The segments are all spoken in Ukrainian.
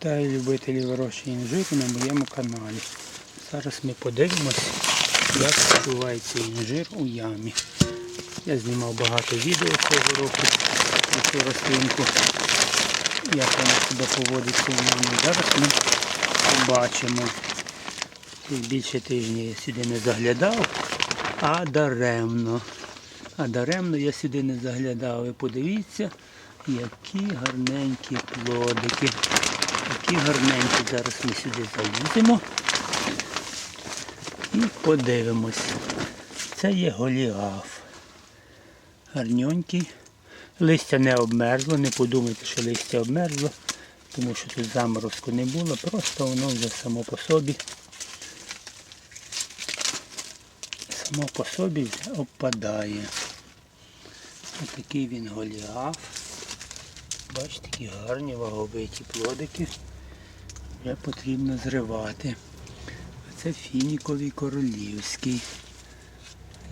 Вітаю любителів вирощення інжиру на моєму каналі. Зараз ми подивимося, як відбувається інжир у ямі. Я знімав багато відео цього року про цю рослинку, як вона себе поводиться в ямі. Зараз ми побачимо. Більше тижня я сюди не заглядав, а даремно. А даремно я сюди не заглядав. І подивіться, які гарненькі плодики. Які гарненькі. Зараз ми сюди заїдемо і подивимось. Це є голіаф. Гарненький. Листя не обмерзло, не подумайте, що листя обмерзло, тому що тут заморозку не було, просто воно вже само по собі. Само по собі вже опадає. Ось такий він голіаф. Бачите, такі гарні ваговиті плодики. Вже потрібно зривати. А це фініковий королівський.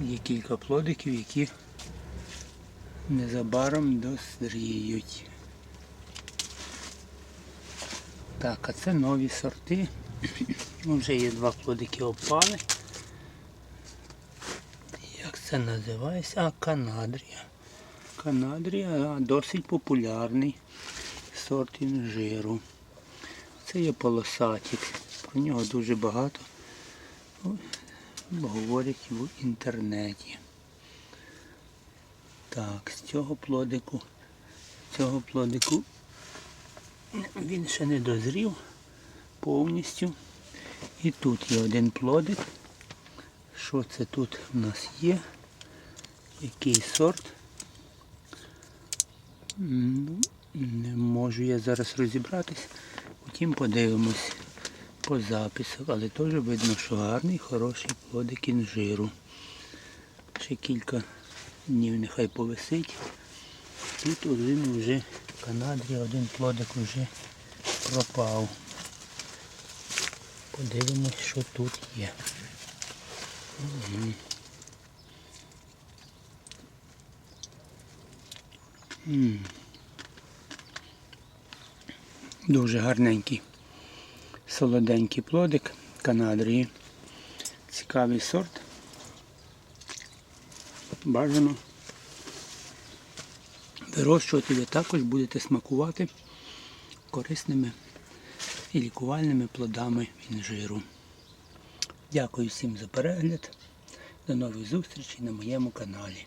Є кілька плодиків, які незабаром дозріють. Так, а це нові сорти. Ну, Вже є два плодики опали. Як це називається? А, канадрія. Канадрія досить популярний сорт інжиру. Це є полосатик. Про нього дуже багато ну, говорять в інтернеті. Так, з цього плодику, цього плодику він ще не дозрів повністю. І тут є один плодик. Що це тут в нас є? Який сорт? Ну, не можу я зараз розібратись. Утім подивимось по записах, але теж видно, що гарний, хороший плодик інжиру. Ще кілька днів нехай повисить. Тут один вже в Канадрі один плодик вже пропав. Подивимось, що тут є. Мгм. М. Дуже гарненький, солоденький плодик Канадрії. Цікавий сорт. Бажано вирощувати ви також будете смакувати корисними і лікувальними плодами інжиру. Дякую всім за перегляд. До нових зустрічей на моєму каналі.